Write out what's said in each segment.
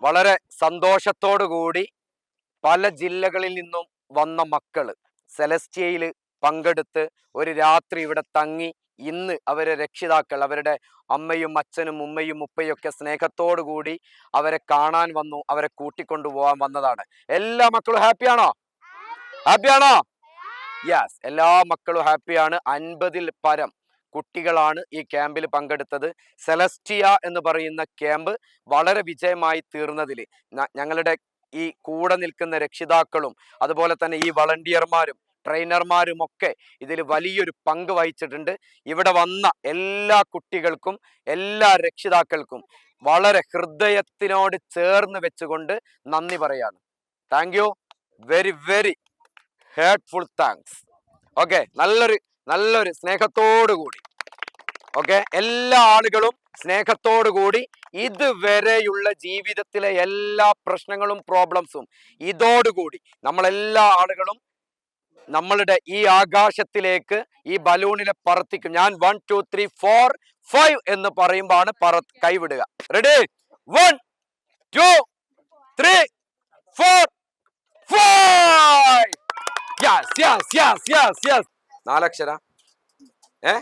വളരെ സന്തോഷത്തോടു കൂടി പല ജില്ലകളിൽ നിന്നും വന്ന മക്കൾ സെലസ്റ്റിയയിൽ പങ്കെടുത്ത് ഒരു രാത്രി ഇവിടെ തങ്ങി ഇന്ന് അവരെ രക്ഷിതാക്കൾ അവരുടെ അമ്മയും അച്ഛനും ഉമ്മയും ഉപ്പയും ഒക്കെ സ്നേഹത്തോടു കൂടി അവരെ കാണാൻ വന്നു അവരെ കൂട്ടിക്കൊണ്ടു പോകാൻ വന്നതാണ്. എല്ലാ മക്കളും ഹാപ്പിയാണോ? ഹാപ്പിയാണോ? യെസ് എല്ലാ മക്കളും ഹാപ്പിയാണ്. അൻപതിൽ പരം കുട്ടികളാണ് ഈ ക്യാമ്പിൽ പങ്കെടുത്തത്. സെലസ്റ്റിയ എന്ന് പറയുന്ന ക്യാമ്പ് വളരെ വിജയമായി തീർന്നതിൽ ഞങ്ങളുടെ ഈ കൂടെ നിൽക്കുന്ന രക്ഷിതാക്കളും അതുപോലെ തന്നെ ഈ വളണ്ടിയർമാരും ട്രെയിനർമാരും ഒക്കെ ഇതിൽ വലിയൊരു പങ്ക് വഹിച്ചിട്ടുണ്ട്. ഇവിടെ വന്ന എല്ലാ കുട്ടികൾക്കും എല്ലാ രക്ഷിതാക്കൾക്കും വളരെ ഹൃദയത്തിനോട് ചേർന്ന് വെച്ചുകൊണ്ട് നന്ദി പറയാണ്. Thank you. Very very heartful thanks. Okay നല്ലൊരു നല്ലൊരു സ്നേഹത്തോടു കൂടി. ഓക്കെ? എല്ലാ ആളുകളും സ്നേഹത്തോടു കൂടി ഇതുവരെയുള്ള ജീവിതത്തിലെ എല്ലാ പ്രശ്നങ്ങളും പ്രോബ്ലംസും ഇതോടുകൂടി നമ്മളെല്ലാ ആളുകളും നമ്മളുടെ ഈ ആകാശത്തിലേക്ക് ഈ ബലൂണിനെ പറത്തിക്കും. ഞാൻ one two three four five എന്ന് പറയുമ്പോൾ പറ കൈവിടുക. Ready one two three four five yes നാലക്ഷര. ഏ?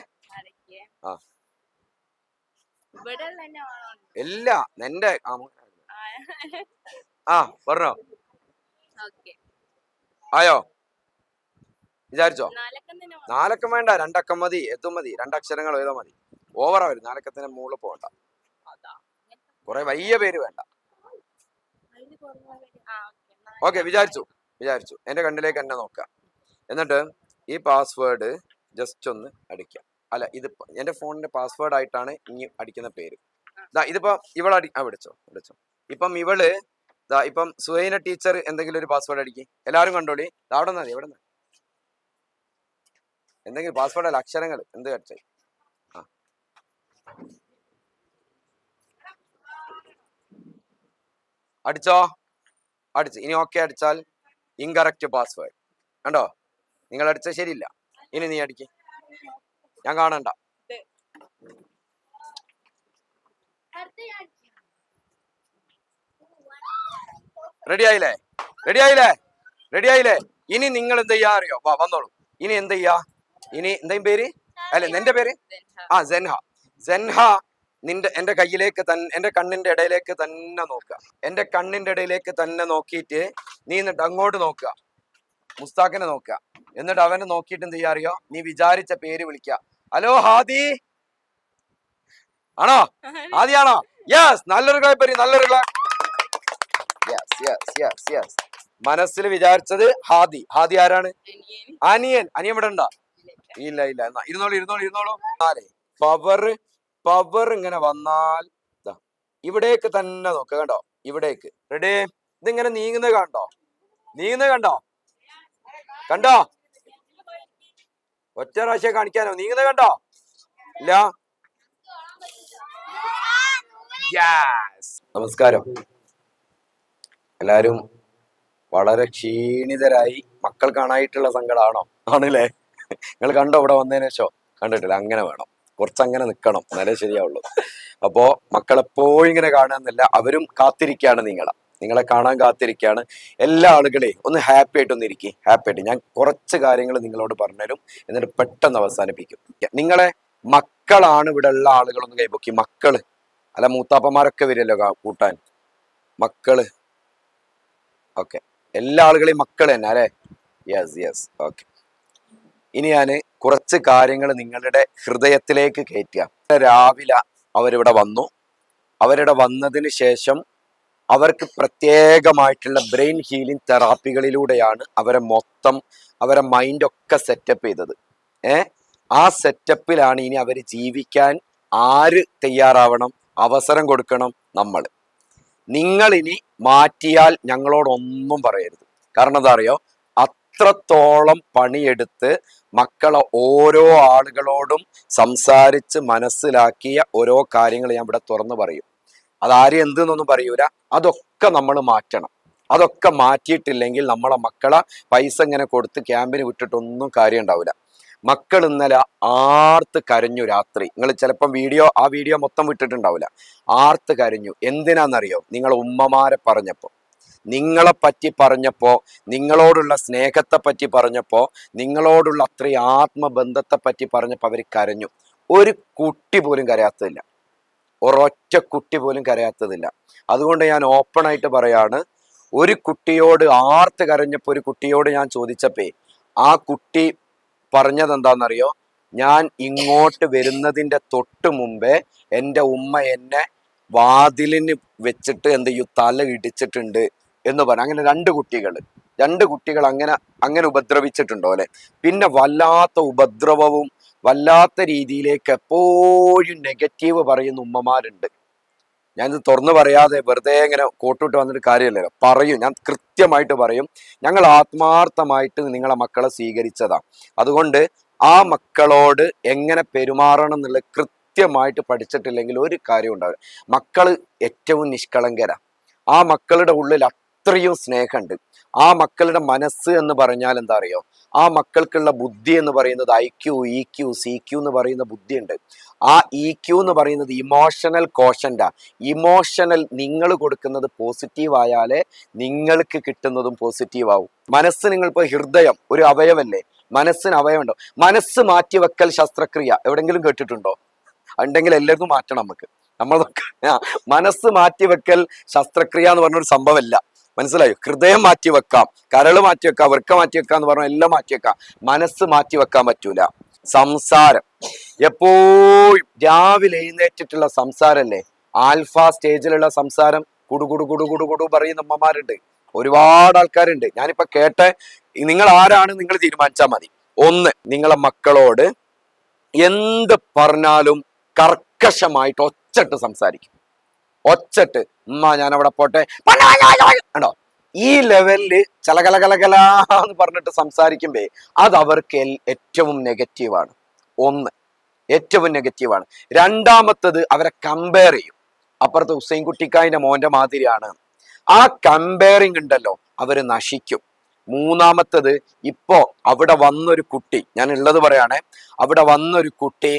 ആ. ഇല്ല. നിന്റെ ആ, പറഞ്ഞോ. ആയോ? വിചാരിച്ചോ? നാലക്കം? വേണ്ട. രണ്ടക്കം മതി. എത്തും മതി. രണ്ടക്ഷരങ്ങൾ എഴുതാ മതി. ഓവറാ വരും. നാലക്കത്തിന്റെ മുകളിൽ പോകണ്ട. കുറെ വലിയ പേര് വേണ്ട. ഓക്കെ. വിചാരിച്ചു. വിചാരിച്ചു. എന്റെ കണ്ണിലേക്ക് എന്നെ നോക്ക എന്നിട്ട് ഈ പാസ്വേഡ് ജസ്റ്റ് ഒന്ന് അടിക്കാം അല്ല ഇത് എന്റെ ഫോണിന്റെ പാസ്വേഡ് ആയിട്ടാണ് ഇനി അടിക്കുന്ന പേര്. ദാ ഇതിപ്പോ ഇവളടി ആ വിളിച്ചോ വിളിച്ചോ. ഇപ്പം ഇവൾ ദാ ഇപ്പം സുഹൈന ടീച്ചർ എന്തെങ്കിലും ഒരു പാസ്വേഡ് അടിക്കും. എല്ലാവരും കണ്ടോളി. അവിടെ നിന്നാ എവിടെ നിന്ന് എന്തെങ്കിലും പാസ്വേഡ് അല്ല അക്ഷരങ്ങൾ എന്ത് അടിച്ചേ ആ. അടിച്ചോ? അടിച്ചു. ഇനി ഓക്കെ അടിച്ചാൽ ഇൻകറക്റ്റ് പാസ്വേഡ് കണ്ടോ? നിങ്ങൾ അടിച്ച ശരിയില്ല. ഇനി നീ അടിക്ക്. ഞാൻ കാണണ്ട. റെഡി ആയില്ലേ റെഡി ആയില്ലേ റെഡി ആയില്ലേ ഇനി നിങ്ങൾ എന്ത് ചെയ്യാ അറിയോ? വാ വന്നോളൂ. ഇനി എന്ത് ചെയ്യാ? ഇനി എന്തേം പേര്? അല്ലെ നിന്റെ പേര്? ആ സെൻഹ സെൻഹ നിന്റെ എന്റെ കയ്യിലേക്ക് തൻ എന്റെ കണ്ണിന്റെ ഇടയിലേക്ക് തന്നെ നോക്കുക. എന്റെ കണ്ണിന്റെ ഇടയിലേക്ക് തന്നെ നോക്കിയിട്ട് നീ എന്നിട്ട് അങ്ങോട്ട് നോക്കുക. മുസ്താഖിനെ നോക്കുക. എന്നിട്ട് അവനെ നോക്കിയിട്ട് എന്ത് ചെയ്യാ അറിയോ? നീ വിചാരിച്ച പേര് വിളിക്ക ഹലോ ഹാദി? ആണോ? ആദിയാണോ യെസ് നല്ലൊരു കൈപ്പരി നല്ലൊരു യെസ് യെസ് യെസ് യെസ് മനസ്സിൽ വിചാരിച്ചത് ഹാദി. ഹാദി ആരാണ്? അനിയൻ. അനിയൻ ഇവിടെ ഉണ്ടോ? ഇല്ല ഇല്ല. എന്നാ ഇരുന്നോളൂ ഇരുന്നോളൂ ഇരുന്നോളൂ. പവർ പവർ ഇങ്ങനെ വന്നാൽ ഇവിടേക്ക് തന്നെ നോക്കുക കണ്ടോ? ഇവിടേക്ക്. റെഡി ഇതിങ്ങനെ നീങ്ങുന്നത് കണ്ടോ? നീങ്ങുന്നത് കണ്ടോ? കണ്ടോ? ഒറ്റ പ്രാവശ്യം കാണിക്കാനോ? നീങ്ങുന്നത് കണ്ടോ? ഇല്ല? നമസ്കാരം. എല്ലാരും വളരെ ക്ഷീണിതരായി മക്കൾ കാണായിട്ടുള്ള സങ്കടമാണോ ആണല്ലേ? നിങ്ങൾ കണ്ടോ ഇവിടെ വന്നതിന് ശേഷം? കണ്ടിട്ടില്ല. അങ്ങനെ വേണം. കുറച്ച് അങ്ങനെ നിൽക്കണം എന്നാലേ ശരിയാവുള്ളൂ. അപ്പോ മക്കൾ എപ്പോഴും ഇങ്ങനെ കാണാന്നില്ല അവരും കാത്തിരിക്കുകയാണ് നിങ്ങളെ. നിങ്ങളെ കാണാൻ കാത്തിരിക്കുകയാണ്. എല്ലാ ആളുകളെയും ഒന്ന് ഹാപ്പി ആയിട്ട് ഇരിക്കും. ഹാപ്പി ആയിട്ട്. ഞാൻ കുറച്ച് കാര്യങ്ങൾ നിങ്ങളോട് പറഞ്ഞുതരും. എന്നിട്ട് പെട്ടെന്ന് അവസാനിപ്പിക്കും. നിങ്ങളെ മക്കളാണ് ഇവിടെ ഉള്ള ആളുകളൊന്ന് കൈപൊക്കി. മക്കൾ. അല്ല മൂത്താപ്പന്മാരൊക്കെ വരുമല്ലോ കൂട്ടാൻ? മക്കൾ. ഓക്കെ എല്ലാ ആളുകളെയും മക്കൾ തന്നെ അല്ലേ? യെസ് യെസ് ഓക്കെ ഇനി ഞാൻ കുറച്ച് കാര്യങ്ങൾ നിങ്ങളുടെ ഹൃദയത്തിലേക്ക് കയറ്റുക. രാവിലെ അവരിവിടെ വന്നു. അവരിവിടെ വന്നതിന് ശേഷം അവർക്ക് പ്രത്യേകമായിട്ടുള്ള ബ്രെയിൻ ഹീലിംഗ് തെറാപ്പികളിലൂടെയാണ് അവരെ മൊത്തം അവരെ മൈൻഡൊക്കെ സെറ്റപ്പ് ചെയ്തത്. ഏ? ആ സെറ്റപ്പിലാണ് ഇനി അവർ ജീവിക്കാൻ ആര് തയ്യാറാവണം? അവസരം കൊടുക്കണം നമ്മൾ. നിങ്ങളിനി മാറ്റിയാൽ ഞങ്ങളോടൊന്നും പറയരുത്. കാരണം എന്താ അറിയോ അത്രത്തോളം പണിയെടുത്ത് മക്കളെ ഓരോ ആളുകളോടും സംസാരിച്ച് മനസ്സിലാക്കിയ ഓരോ കാര്യങ്ങൾ ഞാൻ ഇവിടെ തുറന്നു പറയും. അതാരും എന്തെന്നൊന്നും പറയൂല. അതൊക്കെ നമ്മൾ മാറ്റണം. അതൊക്കെ മാറ്റിയിട്ടില്ലെങ്കിൽ നമ്മളെ മക്കളെ പൈസ ഇങ്ങനെ കൊടുത്ത് ക്യാമ്പിന് വിട്ടിട്ടൊന്നും കാര്യം ഉണ്ടാവില്ല മക്കൾ ഇന്നലെ ആർത്ത് കരഞ്ഞു രാത്രി. നിങ്ങൾ ചിലപ്പം വീഡിയോ ആ വീഡിയോ മൊത്തം വിട്ടിട്ടുണ്ടാവില്ല ആർത്ത് കരഞ്ഞു. എന്തിനാണെന്നറിയോ നിങ്ങൾ ഉമ്മമാരെ പറഞ്ഞപ്പോൾ നിങ്ങളെ പറ്റി പറഞ്ഞപ്പോൾ നിങ്ങളോടുള്ള സ്നേഹത്തെ പറ്റി പറഞ്ഞപ്പോൾ നിങ്ങളോടുള്ള അത്രയും ആത്മബന്ധത്തെ പറ്റി പറഞ്ഞപ്പോൾ അവർ കരഞ്ഞു. ഒരു കുട്ടി പോലും കരയാത്തതില്ല. ഒരൊറ്റ കുട്ടി പോലും കരയാത്തതില്ല. അതുകൊണ്ട് ഞാൻ ഓപ്പണായിട്ട് പറയാണ് ഒരു കുട്ടിയോട് ആർത്ത് കരഞ്ഞപ്പോൾ ഒരു കുട്ടിയോട് ഞാൻ ചോദിച്ചപ്പേ ആ കുട്ടി പറഞ്ഞത് എന്താണെന്നറിയോ ഞാൻ ഇങ്ങോട്ട് വരുന്നതിന്റെ തൊട്ട് മുമ്പേ എന്റെ ഉമ്മ എന്നെ വാതിലിന് വെച്ചിട്ട് എന്ത് ചെയ്യും? തല ഇടിച്ചിട്ടുണ്ട് എന്ന് പറഞ്ഞു. അങ്ങനെ രണ്ട് കുട്ടികൾ രണ്ട് കുട്ടികൾ അങ്ങനെ അങ്ങനെ ഉപദ്രവിച്ചിട്ടുണ്ടോ അല്ലെ? പിന്നെ വല്ലാത്ത ഉപദ്രവവും വല്ലാത്ത രീതിയിലേക്ക് എപ്പോഴും നെഗറ്റീവ് പറയുന്ന ഉമ്മമാരുണ്ട്. ഞാനിത് തുറന്നു പറയാതെ വെറുതെ ഇങ്ങനെ കോട്ടിട്ട് വന്നിട്ട് കാര്യമില്ലല്ലോ. പറയും ഞാൻ കൃത്യമായിട്ട് പറയും ഞങ്ങൾ ആത്മാർത്ഥമായിട്ട് നിങ്ങളെ മക്കളെ സ്വീകരിച്ചതാണ് അതുകൊണ്ട് ആ മക്കളോട് എങ്ങനെ പെരുമാറണം എന്നുള്ള കൃത്യമായിട്ട് പഠിച്ചിട്ടില്ലെങ്കിൽ ഒരു കാര്യം ഉണ്ടാവില്ല. മക്കൾ ഏറ്റവും നിഷ്കളങ്കര. ആ മക്കളുടെ ഉള്ളിൽ അത്രയും സ്നേഹമുണ്ട്. ആ മക്കളുടെ മനസ്സ് എന്ന് പറഞ്ഞാൽ എന്താ അറിയോ? ആ മക്കൾക്കുള്ള ബുദ്ധി എന്ന് പറയുന്നത് I Q E Q C Q എന്ന് പറയുന്ന ബുദ്ധിയുണ്ട്. ആ ഇ ക്യു എന്ന് പറയുന്നത് ഇമോഷണൽ കോഷന്റാ ഇമോഷണൽ നിങ്ങൾ കൊടുക്കുന്നത് പോസിറ്റീവ് ആയാലേ നിങ്ങൾക്ക് കിട്ടുന്നതും പോസിറ്റീവ് ആവും. മനസ്സ് നിങ്ങൾ ഇപ്പോൾ ഹൃദയം ഒരു അവയവല്ലേ? മനസ്സിന് അവയവമുണ്ടോ? മനസ്സ് മാറ്റിവെക്കൽ ശസ്ത്രക്രിയ എവിടെങ്കിലും കേട്ടിട്ടുണ്ടോ? ഉണ്ടെങ്കിൽ എല്ലാവർക്കും മാറ്റണം നമുക്ക്. നമ്മൾ മനസ്സ് മാറ്റിവെക്കൽ ശസ്ത്രക്രിയ എന്ന് പറഞ്ഞൊരു സംഭവമല്ല. മനസ്സിലായോ? ഹൃദയം മാറ്റി വെക്കാം കരൾ മാറ്റി വെക്കാം വൃക്ക മാറ്റി വെക്കാം എന്ന് പറഞ്ഞാൽ എല്ലാം മാറ്റി വെക്കാം മനസ്സ് മാറ്റി വെക്കാൻ പറ്റൂല. സംസാരം. എപ്പോഴും രാവിലെ എഴുന്നേറ്റിട്ടുള്ള സംസാരല്ലേ? ആൽഫ സ്റ്റേജിലുള്ള സംസാരം. കുടുകുടു കുടുകുടു കുടു പറയുന്ന അമ്മമാരുണ്ട് ഒരുപാട് ആൾക്കാരുണ്ട്. ഞാനിപ്പോ കേട്ട നിങ്ങൾ ആരാണ് നിങ്ങൾ തീരുമാനിച്ചാൽ മതി. ഒന്ന് നിങ്ങളെ മക്കളോട് എന്ത് പറഞ്ഞാലും കർക്കശമായിട്ട് ഒച്ചട്ട് സംസാരിക്കും. ഒച്ചട്ട് ഉമ്മ ഞാൻ അവിടെ പോട്ടെ ആണോ ഈ ലെവലിൽ ചലകലകലകല എന്ന് പറഞ്ഞിട്ട് സംസാരിക്കുമ്പേ അത് അവർക്ക് ഏറ്റവും നെഗറ്റീവാണ് ഒന്ന് ഏറ്റവും നെഗറ്റീവാണ് രണ്ടാമത്തത് അവരെ കമ്പയർ ചെയ്യും. അപ്പുറത്ത് ഹുസൈൻ കുട്ടിക്കായിന്റെ മോന്റെ മാതിരിയാണ്. ആ കമ്പയറിങ് ഉണ്ടല്ലോ അവർ നശിക്കും. മൂന്നാമത്തത് ഇപ്പോ അവിടെ വന്നൊരു കുട്ടി ഞാൻ ഉള്ളത് പറയാണേ അവിടെ വന്നൊരു കുട്ടി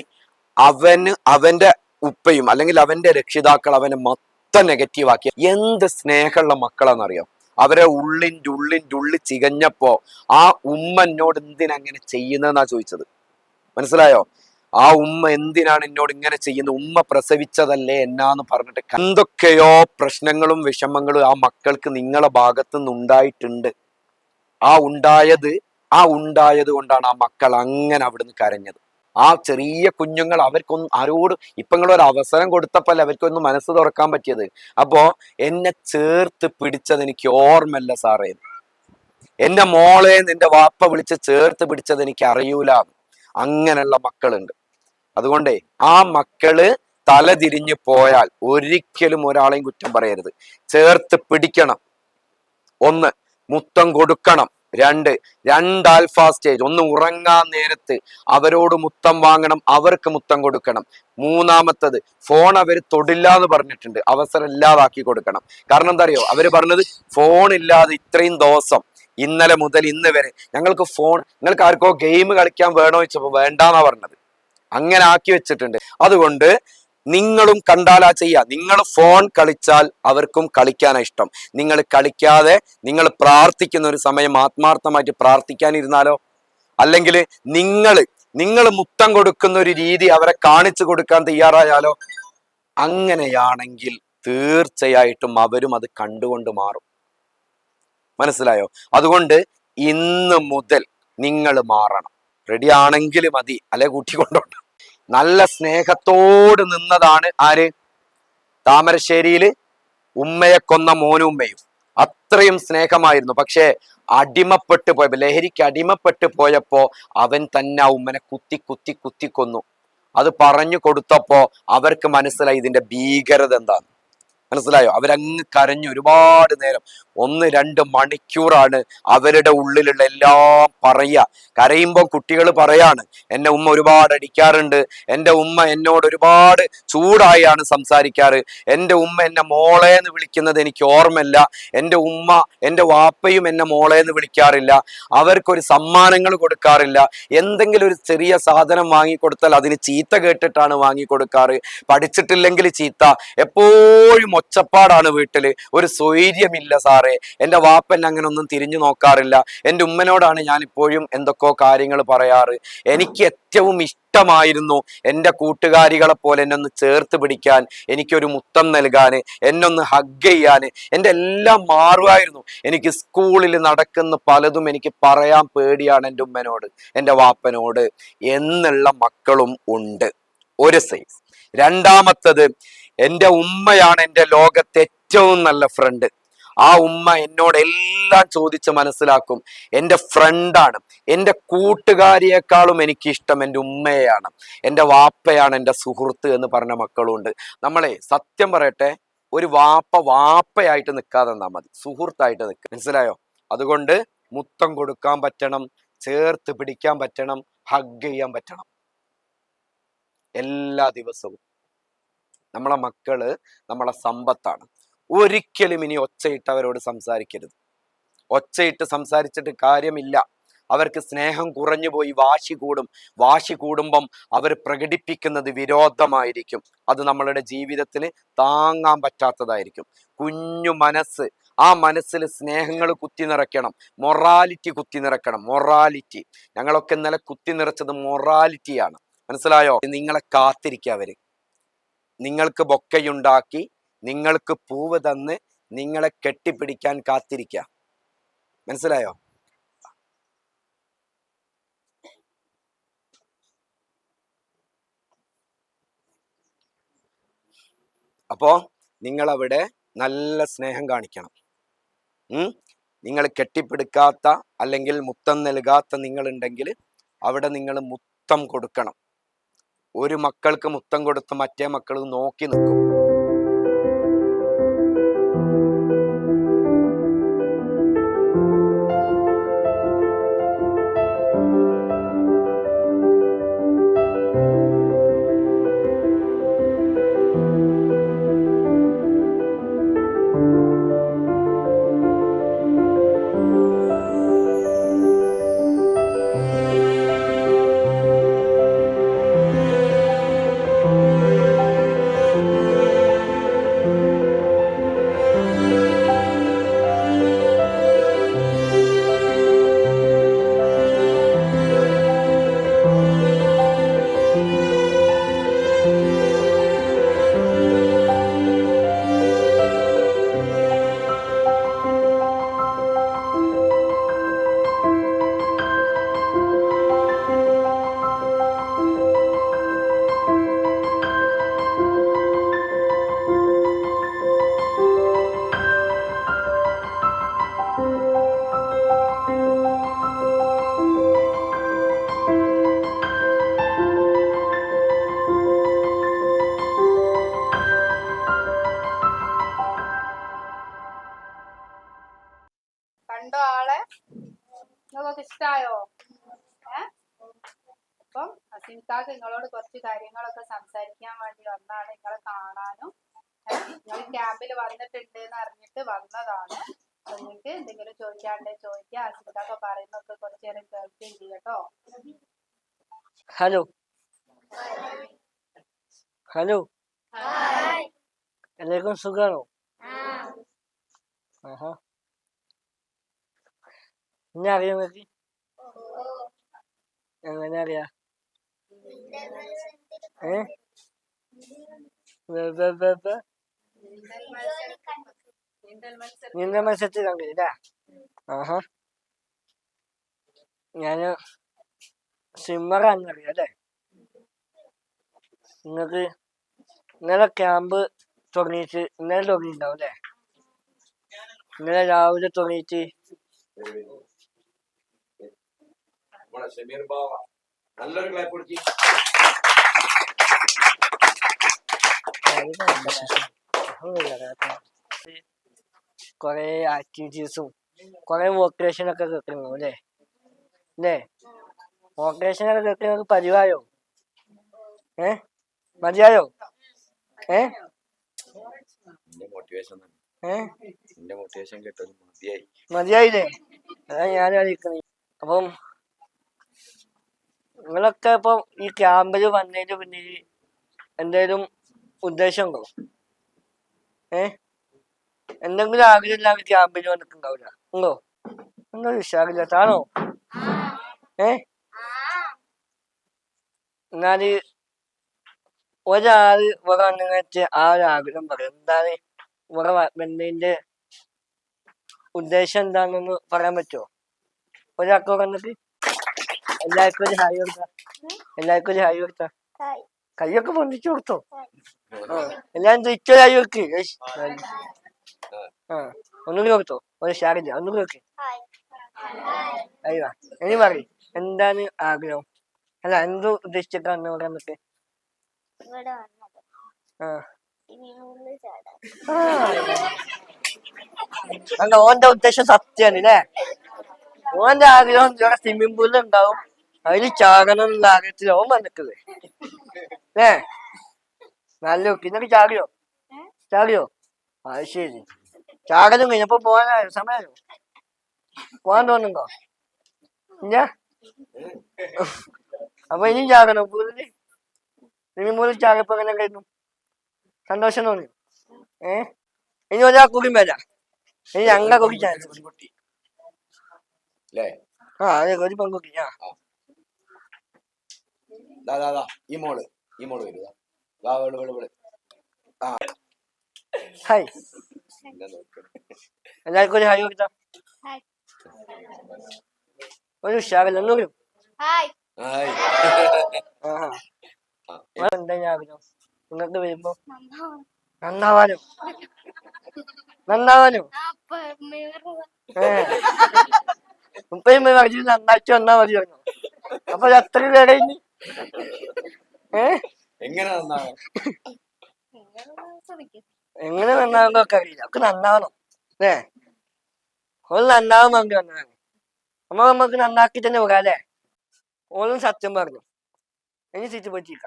അവന് അവന്റെ ഉപ്പയും അല്ലെങ്കിൽ അവന്റെ രക്ഷിതാക്കൾ അവനെ മൊത്തം നെഗറ്റീവ് ആക്കി. എന്ത് സ്നേഹമുള്ള മക്കളാണെന്നറിയാം? അവരെ ഉള്ളിന്റെ ഉള്ളിന്റെ ഉള്ളി ചികഞ്ഞപ്പോ ആ ഉമ്മ എന്നോട് എന്തിനങ്ങനെ ചെയ്യുന്നതെന്നാ ചോദിച്ചത്? മനസ്സിലായോ? ആ ഉമ്മ എന്തിനാണ് എന്നോട് ഇങ്ങനെ ചെയ്യുന്നത്? ഉമ്മ പ്രസവിച്ചതല്ലേ എന്നാന്ന് പറഞ്ഞിട്ട് എന്തൊക്കെയോ പ്രശ്നങ്ങളും വിഷമങ്ങളും ആ മക്കൾക്ക് നിങ്ങളെ ഭാഗത്തു നിന്ന് ഉണ്ടായിട്ടുണ്ട്. ആ ഉണ്ടായത് ആ ഉണ്ടായത് കൊണ്ടാണ് ആ മക്കൾ അങ്ങനെ അവിടുന്ന് കരഞ്ഞത്. ആ ചെറിയ കുഞ്ഞുങ്ങൾ അവർക്കൊന്നും ആരോട് ഇപ്പൊ ഒരു അവസരം കൊടുത്തപ്പോൾ അവർക്കൊന്നും മനസ്സ് തുറക്കാൻ പറ്റിയത്? അപ്പോ എന്നെ ചേർത്ത് പിടിച്ചത് എനിക്ക് ഓർമ്മല്ല സാറേ. എന്റെ മോളെ നിന്റെ വാപ്പ വിളിച്ച് ചേർത്ത് പിടിച്ചത് എനിക്ക് അറിയൂല. അങ്ങനെയുള്ള മക്കളുണ്ട്. അതുകൊണ്ടേ ആ മക്കൾ തല തിരിഞ്ഞു പോയാൽ ഒരിക്കലും ഒരാളെയും കുറ്റം പറയരുത്. ചേർത്ത് പിടിക്കണം. ഒന്ന് മുത്തം കൊടുക്കണം. രണ്ട് രണ്ട് ആൽഫ സ്റ്റേജ്. ഒന്ന് ഉറങ്ങാൻ നേരത്ത് അവരോട് മുത്തം വാങ്ങണം അവർക്ക് മുത്തം കൊടുക്കണം. മൂന്നാമത്തത് ഫോൺ അവർ തൊടില്ല എന്ന് പറഞ്ഞിട്ടുണ്ട്. അവസരം ഇല്ലാതാക്കി കൊടുക്കണം. കാരണം എന്താ അറിയോ അവർ പറഞ്ഞത് ഫോൺ ഇല്ലാതെ ഇത്രയും ദിവസം ഇന്നലെ മുതൽ ഇന്ന് വരെ ഞങ്ങൾക്ക് ഫോൺ നിങ്ങൾക്ക് ആർക്കോ ഗെയിം കളിക്കാൻ വേണോ വെച്ചപ്പോ വേണ്ടാന്നാ പറഞ്ഞത്. അങ്ങനെ ആക്കി വെച്ചിട്ടുണ്ട്. അതുകൊണ്ട് നിങ്ങളും കണ്ടാലാ ചെയ്യുക നിങ്ങൾ ഫോൺ കളിച്ചാൽ അവർക്കും കളിക്കാനാണ് ഇഷ്ടം. നിങ്ങൾ കളിക്കാതെ നിങ്ങൾ പ്രാർത്ഥിക്കുന്ന ഒരു സമയം ആത്മാർത്ഥമായിട്ട് പ്രാർത്ഥിക്കാനിരുന്നാലോ? അല്ലെങ്കിൽ നിങ്ങൾ നിങ്ങൾ മുത്തം കൊടുക്കുന്ന ഒരു രീതി അവരെ കാണിച്ചു കൊടുക്കാൻ തയ്യാറായാലോ? അങ്ങനെയാണെങ്കിൽ തീർച്ചയായിട്ടും അവരും അത് കണ്ടുകൊണ്ട് മാറും. മനസ്സിലായോ? അതുകൊണ്ട് ഇന്ന് മുതൽ നിങ്ങൾ മാറണം. റെഡി ആണെങ്കിൽ മതി. അല്ലെ? കൂട്ടിക്കൊണ്ടോണ്ട് നല്ല സ്നേഹത്തോട് നിന്നതാണ് ആര്? താമരശ്ശേരിയിൽ ഉമ്മയെ കൊന്ന മോനുമ്മയും അത്രയും സ്നേഹമായിരുന്നു. പക്ഷേ അടിമപ്പെട്ട് പോയപ്പോ ലഹരിക്ക് അടിമപ്പെട്ട് പോയപ്പോ അവൻ തന്നെ ആ ഉമ്മനെ കുത്തി കുത്തി കുത്തി കൊന്നു. അത് പറഞ്ഞു കൊടുത്തപ്പോ അവർക്ക് മനസ്സിലായി ഇതിന്റെ ഭീകരത എന്താണ്. മനസ്സിലായോ? അവരങ്ങ് കരഞ്ഞു ഒരുപാട് നേരം ഒന്ന് രണ്ട് മണിക്കൂറാണ് അവരുടെ ഉള്ളിലുള്ള എല്ലാം പറയുക. കരയുമ്പോൾ കുട്ടികൾ പറയാണ് എന്റെ ഉമ്മ ഒരുപാട് അടിക്കാറുണ്ട്. എന്റെ ഉമ്മ എന്നോട് ഒരുപാട് ചൂടായാണ് സംസാരിക്കാറ്. എന്റെ ഉമ്മ എന്നെ മോളെ എന്ന് വിളിക്കുന്നത് എനിക്ക് ഓർമ്മയില്ല. എന്റെ ഉമ്മ എന്റെ വാപ്പയും എന്നെ മോളെ എന്ന് വിളിക്കാറില്ല. അവർക്കൊരു സമ്മാനങ്ങൾ കൊടുക്കാറില്ല. എന്തെങ്കിലും ഒരു ചെറിയ സാധനം വാങ്ങിക്കൊടുത്താൽ അതിന് ചീത്ത കേട്ടിട്ടാണ് വാങ്ങിക്കൊടുക്കാറ് പഠിച്ചിട്ടില്ലെങ്കിൽ ചീത്ത. എപ്പോഴും ഒച്ചപ്പാടാണ് വീട്ടിൽ ഒരു സ്വൈര്യമില്ല സാറേ. എന്റെ വാപ്പൻ അങ്ങനെ ഒന്നും തിരിഞ്ഞു നോക്കാറില്ല. എന്റെ ഉമ്മനോടാണ് ഞാൻ ഇപ്പോഴും എന്തൊക്കെയോ കാര്യങ്ങൾ പറയാറ്. എനിക്ക് ഏറ്റവും ഇഷ്ടമായിരുന്നു എന്റെ കൂട്ടുകാരികളെ പോലെ എന്നെ ഒന്ന് ചേർത്ത് പിടിക്കാൻ എനിക്കൊരു മുത്തം നൽകാൻ എന്നൊന്ന് ഹഗ് ചെയ്യാൻ. എന്റെ എല്ലാം മാറുമായിരുന്നു. എനിക്ക് സ്കൂളിൽ നടക്കുന്ന പലതും എനിക്ക് പറയാൻ പേടിയാണ് എന്റെ ഉമ്മനോട് എന്റെ വാപ്പനോട്. എന്നുള്ള മക്കളും ഉണ്ട്. ഒരു സൈസ്. രണ്ടാമത്തത് എന്റെ ഉമ്മയാണ് എന്റെ ലോകത്തെ ഏറ്റവും നല്ല ഫ്രണ്ട് ആ ഉമ്മ എന്നോട് എല്ലാം ചോദിച്ച് മനസ്സിലാക്കും. എന്റെ ഫ്രണ്ടാണ്. എന്റെ കൂട്ടുകാരിയേക്കാളും എനിക്കിഷ്ടം എന്റെ ഉമ്മയാണ് എന്റെ വാപ്പയാണ് എന്റെ സുഹൃത്ത് എന്ന് പറഞ്ഞ മക്കളുണ്ട്. നമ്മളെ സത്യം പറയട്ടെ ഒരു വാപ്പ വാപ്പയായിട്ട് നിൽക്കാതെ നിന്നാൽ മതി. സുഹൃത്തായിട്ട് നിൽക്കുക മനസ്സിലായോ? അതുകൊണ്ട് മുത്തം കൊടുക്കാൻ പറ്റണം ചേർത്ത് പിടിക്കാൻ പറ്റണം ഹഗ് ചെയ്യാൻ പറ്റണം. എല്ലാ ദിവസവും. നമ്മളെ മക്കൾ നമ്മളെ സമ്പത്താണ്. ഒരിക്കലും ഇനി ഒച്ചയിട്ട് അവരോട് സംസാരിക്കരുത്. ഒച്ചയിട്ട് സംസാരിച്ചിട്ട് കാര്യമില്ല. അവർക്ക് സ്നേഹം കുറഞ്ഞു പോയി വാശി കൂടും. വാശി കൂടുമ്പം അവർ പ്രകടിപ്പിക്കുന്നത് വിരോധമായിരിക്കും. അത് നമ്മളുടെ ജീവിതത്തിൽ താങ്ങാൻ പറ്റാത്തതായിരിക്കും. കുഞ്ഞു മനസ്സ് ആ മനസ്സിൽ സ്നേഹങ്ങൾ കുത്തി നിറയ്ക്കണം. മൊറാലിറ്റി കുത്തി നിറയ്ക്കണം. മൊറാലിറ്റി. ഞങ്ങളൊക്കെ ഇന്നലെ കുത്തി നിറച്ചത് മൊറാലിറ്റിയാണ്. മനസ്സിലായോ? നിങ്ങളെ കാത്തിരിക്കുക അവർ. നിങ്ങൾക്ക് ബൊക്കയുണ്ടാക്കി നിങ്ങൾക്ക് പൂവ് തന്ന് നിങ്ങളെ കെട്ടിപ്പിടിക്കാൻ കാത്തിരിക്കുക മനസ്സിലായോ? അപ്പോ നിങ്ങൾ അവിടെ നല്ല സ്നേഹം കാണിക്കണം. നിങ്ങൾ കെട്ടിപ്പിടുക്കാത്ത അല്ലെങ്കിൽ മുത്തം നൽകാത്ത നിങ്ങളുണ്ടെങ്കിൽ അവിടെ നിങ്ങൾ മുത്തം കൊടുക്കണം. ഒരു മക്കൾക്ക് മുത്തം കൊടുത്ത് മറ്റേ മക്കൾ നോക്കി നിൽക്കും. കണ്ടോ വന്നതാണ്. എന്നിട്ട് നിങ്ങൾക്ക് എന്തെങ്കിലും ചോദിക്കാണ്ട് ചോദിക്കുക അസിൻകാക്ക പറയുന്നൊക്കെ കുറച്ച് നേരം കേൾക്കുകയും ചെയ്യട്ടോ ഹലോ. ഹലോ. എല്ലാവർക്കും സുഖമാണോ? ആഹാ. എന്നെ അറിയാൻ നിങ്ങൾക്ക്? എങ്ങനെ അറിയാ? ഏ? വെ- വെ- വെ- വെ- നീന്തൽ മത്സരം നീന്തൽ മത്സരത്തിൽ കണ്ടില്ല ആഹാ. ഞാൻ സ്വിമ്മറാണെന്നറിയാം അല്ലേ? നിങ്ങൾക്ക് ഇന്നലെ ക്യാമ്പ് തുടങ്ങിയിട്ട് ഇന്നലെ തുടങ്ങിയിട്ടുണ്ടാവും അല്ലേ? ഇന്നലെ രാവിലെ തുടങ്ങിയിട്ട് നല്ലൊരു ക്ലാപ്പ് കൊടുക്കി. കൊറേ ആക്ടിവിറ്റീസും കുറെ മോട്ടിവേഷൻ ഒക്കെ കേൾക്കുന്നു അല്ലേ? അല്ലേ? ഒക്കെ കേൾക്കുന്നത് പതിവായോ? ഏ? മതിയായോ? ഏ? മതിയായില്ലേ? അതാ ഞാൻ അറിയിക്കുന്നത് അപ്പം നിങ്ങളൊക്കെ ഇപ്പം ഈ ക്യാമ്പിൽ വന്നതിന് പിന്നിൽ എന്തെങ്കിലും ഉദ്ദേശമുണ്ടോ ഏ? എന്തെങ്കിലും ആഗ്രഹമില്ലാതെ ക്യാമ്പിൽ വന്നിട്ടുണ്ടാവില്ല ഉണ്ടോ? എന്തോ ഉഷാറില്ലാത്താണോ ഏ? എന്നാൽ ഒരാൾ ഇവിടെ വന്നു വെച്ച് ആ ഒരു ആഗ്രഹം പറയും. എന്താണ്? ഇവിടെ വന്നതിന്റെ ഉദ്ദേശം എന്താണെന്ന് പറയാൻ പറ്റുമോ ഒരാൾക്ക് വന്നിട്ട് എല്ലാവർക്കും ഒരു ഹായ് കൊടുത്താ. എല്ലാവർക്കും ഒരു ഹായ് കൊടുത്താ. കൈയൊക്കെ പൊന്തിച്ചു കൊടുത്തോ? എല്ലാരും തിരിച്ചു ഹായ് വെക്ക്. ആ ഒന്നുകൂടി ഒരു ഷാറില്ല ഒന്നുകൂടി വെക്ക് അയ്യോ ഇനി പറ എന്താണ് ആഗ്രഹം? അല്ല എന്ത് ഉദ്ദേശിച്ചിട്ടാണ് ഇവിടെ വന്നിട്ട്? ആ. അല്ല ഓന്റെ ഉദ്ദേശം സത്യാണ് അല്ലേ ഓന്റെ ആഗ്രഹം ഇവിടെ സ്വിമ്മിംഗ് പൂളിൽ ഉണ്ടാവും. അതിൽ ചാകണം എന്നുള്ള ആഗ്രഹത്തിൽ ഓൻ വന്നിട്ടത് ഏ നല്ല പിന്നെ ചാടിയോ? ചാടിയോ? അത് ശരി. ചാകലും കഴിഞ്ഞപ്പോ പോകാനായോ സമയായോ പോകാൻ തോന്നുന്നുണ്ടോ? ഇല്ല? അപ്പൊ ഇനിയും ചാകണോ. പൂളിൽ ഇനി മൂന്ന് ചാകപ്പോ എങ്ങനെ കഴിഞ്ഞു സന്തോഷം തോന്നി. ഏ? ഇനി ഒരാ കൂടി വരാ. ഇനി ഞങ്ങളെ കൂടി ചാൻസ് അല്ലേ ആ അതെ ഒരു പെൺകുട്ടി. ആ. ഈ മോൾ. ഈ മോൾ ഹായ് എല്ലാവർക്കും ഒരു ഹായ് കൊടുത്താ. ഒരു ഉഷാറില്ല ഒന്നും ആഗ്രഹം നിങ്ങൾക്ക് വരുമ്പോ. നന്നാവാനും നന്നാവാനും മുപ്പത് പറഞ്ഞു നന്നായിട്ട് വന്നാ മതി പറഞ്ഞു അപ്പൊ അത്ര പേരെ ഇനി ഏ എങ്ങനെ ശ്രമിക്കും. എങ്ങനെ നന്നാവുന്നൊക്കെ അറിയില്ല. ഒക്കെ നന്നാവണം അല്ലേ? ഓൾ നന്നാവാൻ വേണ്ടി വന്നതാണ്. നമ്മ നമുക്ക് നന്നാക്കി തന്നെ പോകാം അല്ലേ? ഓളും സത്യം പറഞ്ഞു. ഇനി സീറ്റ് പറ്റിക്ക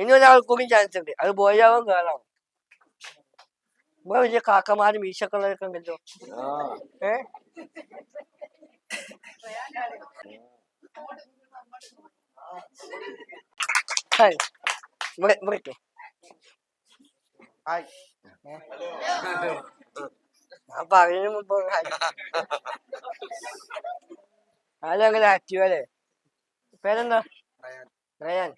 ഇനി ഒരാൾ കൂടി ചാൻസ് ഉണ്ട്. അത് ബോയാവും കേറാവും ഇവിടെ വലിയ കാക്കമാരും മീശക്കുള്ളവരൊക്കെ ഉണ്ടല്ലോ. ഏ ഇവിടെ ഇവിടേക്ക് ഹായ് ഞാൻ പറയുന്ന മുമ്പ് ഹായ് ആരും അങ്ങനെ ആക്റ്റീവ് അല്ലേ? പേരെന്താ? റയാൻ.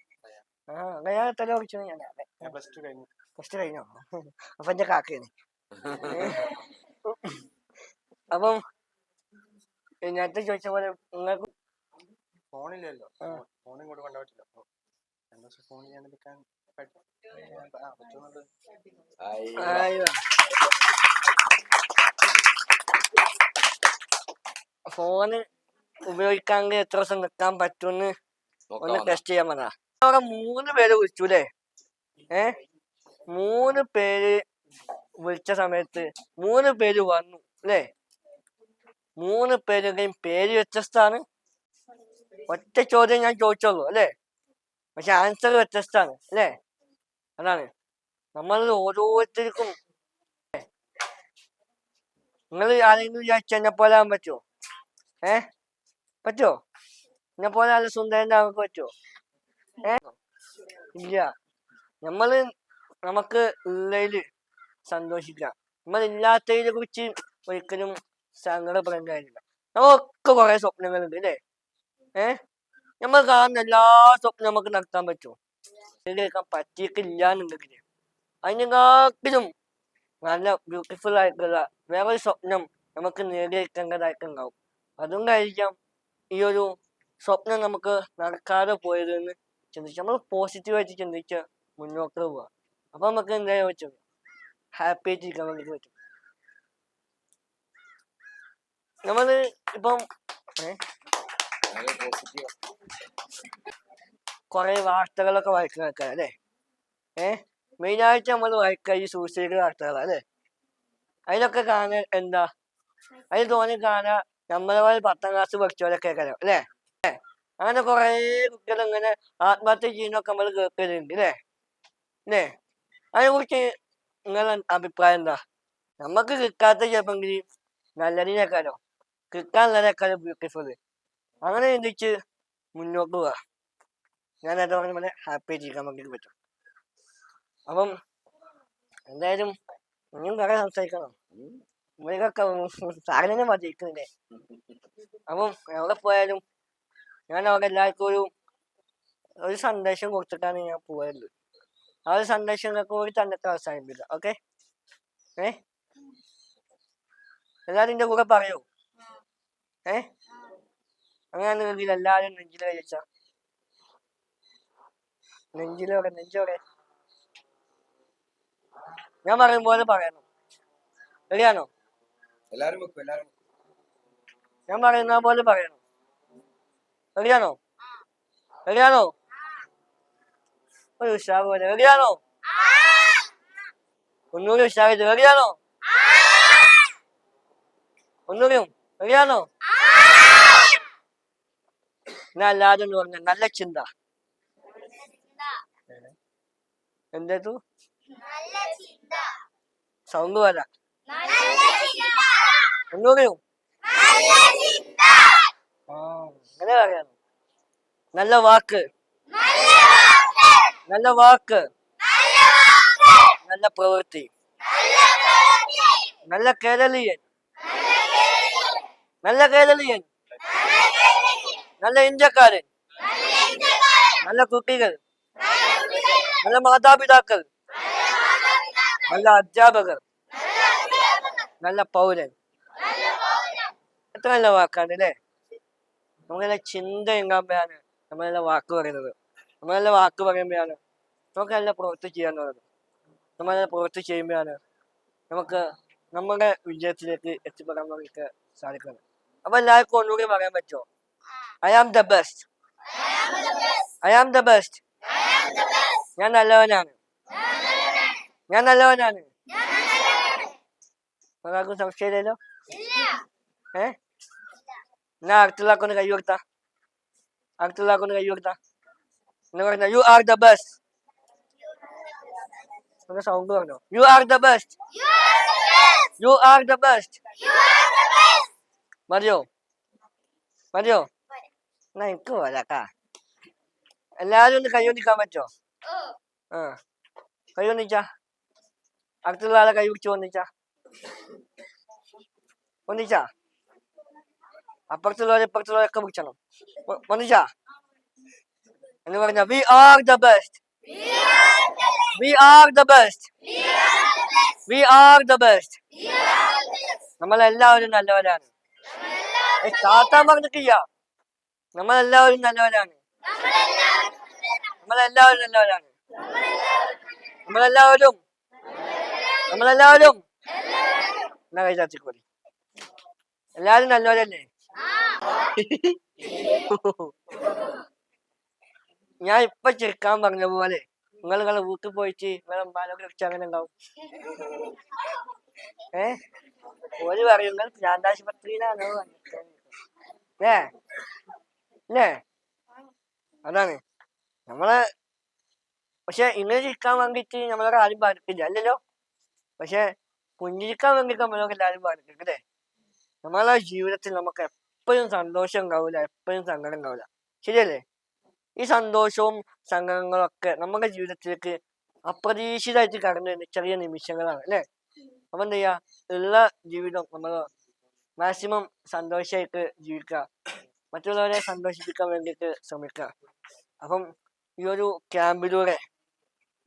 ആ റയാൻ എത്ര പഠിച്ചു ഞാൻ പ്ലസ് ടു കഴിഞ്ഞു. ഫസ്റ്റ് കഴിഞ്ഞോ? അപ്പൊ എന്റെ കാക്കയാണ്. അപ്പം നേരത്തെ ചോദിച്ച പോലെ നിങ്ങൾക്ക് ഫോണില്ലല്ലോ. ഫോണും കൂടെ കൊണ്ടുപോയിട്ടില്ല. ഞാൻ ഫോൺ ചെയ്യാണ്ടിരിക്കാൻ പറ്റും ഫോണ് ഉപയോഗിക്കാണ്ട് എത്ര ദിവസം നിൽക്കാൻ പറ്റുമെന്ന് ഒന്ന് ടെസ്റ്റ് ചെയ്യാൻ പറഞ്ഞ അവിടെ മൂന്ന് പേര് വിളിച്ചു അല്ലേ ഏ? മൂന്ന് പേര് വിളിച്ച സമയത്ത് മൂന്ന് പേര് വന്നു അല്ലേ മൂന്ന് പേരുടെയും പേര് വ്യത്യസ്തമാണ് ഒറ്റ ചോദ്യം ഞാൻ ചോദിച്ചോളൂ അല്ലേ? പക്ഷെ ആൻസർ വ്യത്യസ്തമാണ് അല്ലേ അതാണ്. നമ്മൾ ഓരോരുത്തർക്കും നിങ്ങൾ ആരെങ്കിലും വിചാരിച്ച എന്നെ പോലെ ആവാൻ പറ്റുമോ ഏ? പറ്റുമോ എന്നെ പോലെ നല്ല സുന്ദരന്റെ ആവാൻ പറ്റുമോ ഏ? ഇല്ല. നമ്മൾ നമുക്ക് ഉള്ളതിൽ സന്തോഷിക്കാം. നമ്മൾ ഇല്ലാത്തതിനെ കുറിച്ച് ഒരിക്കലും സങ്കടപ്പെടേണ്ട കാര്യമില്ല. നമുക്കൊക്കെ കുറെ സ്വപ്നങ്ങളുണ്ട് അല്ലേ? ഏ? നമ്മൾ കാണുന്ന എല്ലാ സ്വപ്നം നമുക്ക് നടത്താൻ പറ്റുമോ നേടിയെടുക്കാൻ പറ്റിയിട്ടില്ല എന്നുണ്ടെങ്കിൽ അതിനെക്കാട്ടിലും നല്ല ബ്യൂട്ടിഫുൾ ആയിട്ടുള്ള വേറൊരു സ്വപ്നം നമുക്ക് നേടിയെടുക്കേണ്ടതായിട്ടുണ്ടാവും അതുകൊണ്ടായിരിക്കാം ഈ ഒരു സ്വപ്നം നമുക്ക് നടക്കാതെ പോയത് എന്ന് ചിന്തിച്ച് നമ്മൾ പോസിറ്റീവായിട്ട് ചിന്തിച്ച് മുന്നോട്ട് പോവുക അപ്പൊ നമുക്ക് എന്തായാലും പറ്റും ഹാപ്പി ആയിട്ട് ഇരിക്കാൻ വേണ്ടി പറ്റും നമ്മൾ ഇപ്പം കുറെ വാർത്തകളൊക്കെ വായിക്കുന്ന ആൾക്കാർ അല്ലേ? മെയിൻ മെയിനായിട്ട് നമ്മൾ വായിക്കുക ഈ സൂസൈഡ് വാർത്തകളാ അല്ലേ? അതിലൊക്കെ കാണാൻ എന്താ? അതിൽ തോന്നി കാണാൻ നമ്മളെ പോലെ പത്താം ക്ലാസ് പഠിച്ചവരൊക്കെ കരം അല്ലേ? അങ്ങനെ കുറേ കുട്ടികൾ ഇങ്ങനെ ആത്മഹത്യ ചെയ്യുന്നൊക്കെ നമ്മൾ കേൾക്കുന്നുണ്ട് അല്ലേ? അല്ലേ? അതിനെ കുറിച്ച് നിങ്ങളുടെ അഭിപ്രായം എന്താ? നമുക്ക് കിട്ടാത്ത ചിലപ്പെങ്കിൽ നല്ലതിനേക്കാലോ കിട്ടാനുള്ളതിനേക്കാളും ബ്യൂട്ടിഫുൾ അങ്ങനെ ചിന്തിച്ച് മുന്നോട്ട് പോവാ. ഞാൻ നേരത്തെ പറഞ്ഞ പോലെ ഹാപ്പി ആയിട്ടിരിക്കാൻ വേണ്ടി പറ്റും. അപ്പം എന്തായാലും ഇനിയും കുറെ സംസാരിക്കണം. ഇവരൊക്കെ സാറിനെ മതിക്കുന്നില്ലേ അപ്പം എവിടെ പോയാലും ഞാൻ അവിടെ എല്ലാവർക്കും ഒരു ഒരു സന്ദേശം കൊടുത്തിട്ടാണ് ഞാൻ പോയത്. ആ ഒരു സന്ദേശം നിങ്ങൾക്ക് കൂടി തന്നിട്ട് അവസാനിപ്പിക്കാം. ഓക്കെ? ഏ? എല്ലാരും എന്റെ കൂടെ പറയൂ. ഏ? അങ്ങനെയാണെങ്കിൽ എല്ലാരും നെഞ്ചിൽ കഴിച്ച നെഞ്ചിലോടെ നെഞ്ചോടെ ഞാൻ പറയും പോലെ പറയണം. റെഡിയാണോ എല്ലാരും വെക്കും എല്ലാരും ഞാൻ പറയുന്ന പോലെ പറയണം. റെഡിയാണോ റെഡിയാണോ ഒരു ഉഷാർ പോലെ. റെഡിയാണോ ഒന്നുകൂടി ഉഷാറായിട്ട് റെഡിയാണോ ഒന്നുകൂടിയും റെഡിയാണോ ഞാൻ അല്ലാതെ പറഞ്ഞ നല്ല ചിന്ത. എന്തേതു സൗണ്ട് വരാ. ഒന്നുകൂടിയും അങ്ങനെ പറയണം നല്ല വാക്ക്. നല്ല വാക്ക്. നല്ല പ്രവൃത്തി. നല്ല കേരളീയൻ. നല്ല കേരളീയൻ. നല്ല ഇന്ത്യക്കാരൻ. നല്ല കുട്ടികൾ. നല്ല മാതാപിതാക്കൾ. നല്ല അധ്യാപകർ. നല്ല പൗരൻ. എത്ര നല്ല വാക്കാണ് അല്ലേ? നമ്മളെ ചിന്ത എങ്ങാകുമ്പോഴാണ് നമ്മളെ വാക്ക് പറയുന്നത്. നമ്മളെ വാക്ക് പറയുമ്പോഴാണ് നമുക്ക് നല്ല പ്രവൃത്തി ചെയ്യാന്നുള്ളത് നമ്മളെ പ്രവൃത്തി ചെയ്യുമ്പോഴാണ് നമുക്ക് നമ്മുടെ വിജയത്തിലേക്ക് എത്തിപ്പെടാൻ നമുക്ക് സാധിക്കുന്നത്. അപ്പൊ എല്ലാവർക്കും ഒന്നുകൂടി പറയാൻ പറ്റുമോ? I am the best I am the best ഞാൻ നല്ലവനാണ് ഞാൻ നല്ലവനാണ് ഒരാൾക്കും സംശയമില്ലല്ലോ ഏ ഞാൻ അടുത്തുള്ളാക്കൊന്ന് കൈ കൊടുത്ത അടുത്തുള്ളാക്കൊന്ന് കൈ കൊടുത്ത എന്ന് പറഞ്ഞ യു ആർ ദ ബെസ്റ്റ് ഒന്ന് സൗണ്ട് പറഞ്ഞോ you are the best you are the best മതിയോ മതിയോ എന്നാ എനിക്ക് പോരാക്കാ എല്ലാരും ഒന്ന് കൈ ഒന്നിക്കാൻ പറ്റോ ആ. കൈ ഒന്നിച്ചാ. അടുത്തുള്ള ആളെ കൈ പിടിച്ചു ഒന്നിച്ചാ. ഒന്നിച്ചാ. അപ്പുറത്തുള്ളവരെ ഇപ്പുറത്തുള്ളവരൊക്കെ പിടിച്ചണം. ഒ- ഒന്നിച്ചാ. എന്ന് പറഞ്ഞ we are the best we are the best we are the best നമ്മളെല്ലാവരും നല്ലവരാണ്. താത്താൻ പറഞ്ഞിട്ടില്ല. നമ്മളെല്ലാവരും നല്ലവരാണ്. നമ്മളെല്ലാവരും നല്ലവരാണ്. നമ്മളെല്ലാവരും. നമ്മളെല്ലാവരും. എന്നാ കൈ എല്ലാവരും നല്ലവരല്ലേ? ഞാൻ ഇപ്പൊ ചിരിക്കാൻ പറഞ്ഞ പോലെ നിങ്ങൾ നിങ്ങളെ വീട്ടിൽ പോയിട്ട് നിങ്ങളെ അമ്മാനൊക്കെ വെച്ച് അങ്ങനെ ഉണ്ടാവും. ഏ? ഒരു പറയും നിങ്ങൾ ഭ്രാന്താശുപത്രിയിലാണോ ഏ അല്ലേ? അതാണ്. നമ്മളെ പക്ഷെ ഇങ്ങനെ ചിരിക്കാൻ വേണ്ടിയിട്ട് നമ്മളൊക്കെ ആരും പാടിക്കില്ല അല്ലല്ലോ? പക്ഷെ പുഞ്ചിരിക്കാൻ വേണ്ടിയിട്ട് നമ്മളൊക്കെ എല്ലാവരും അല്ലേ? നമ്മളെ ജീവിതത്തിൽ നമുക്ക് എപ്പോഴും സന്തോഷം ഉണ്ടാവില്ല എപ്പോഴും സങ്കടം ഉണ്ടാവില്ല ശരിയല്ലേ? ഈ സന്തോഷവും സങ്കടങ്ങളും ഒക്കെ നമ്മുടെ ജീവിതത്തിലേക്ക് അപ്രതീക്ഷിതമായിട്ട് കടന്നു വരുന്ന ചെറിയ നിമിഷങ്ങളാണ് അല്ലേ? അപ്പൊ എന്താ ചെയ്യാ? ഉള്ള ജീവിതം നമ്മൾ മാക്സിമം സന്തോഷമായിട്ട് ജീവിക്കുക. മറ്റുള്ളവരെ സന്തോഷിപ്പിക്കാൻ വേണ്ടിയിട്ട് ശ്രമിക്കുക. അപ്പം ഈ ഒരു ക്യാമ്പിലൂടെ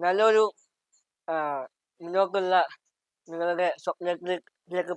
നല്ലൊരു മുന്നോട്ടുള്ള നിങ്ങളുടെ സ്വപ്നത്തിലേക്ക്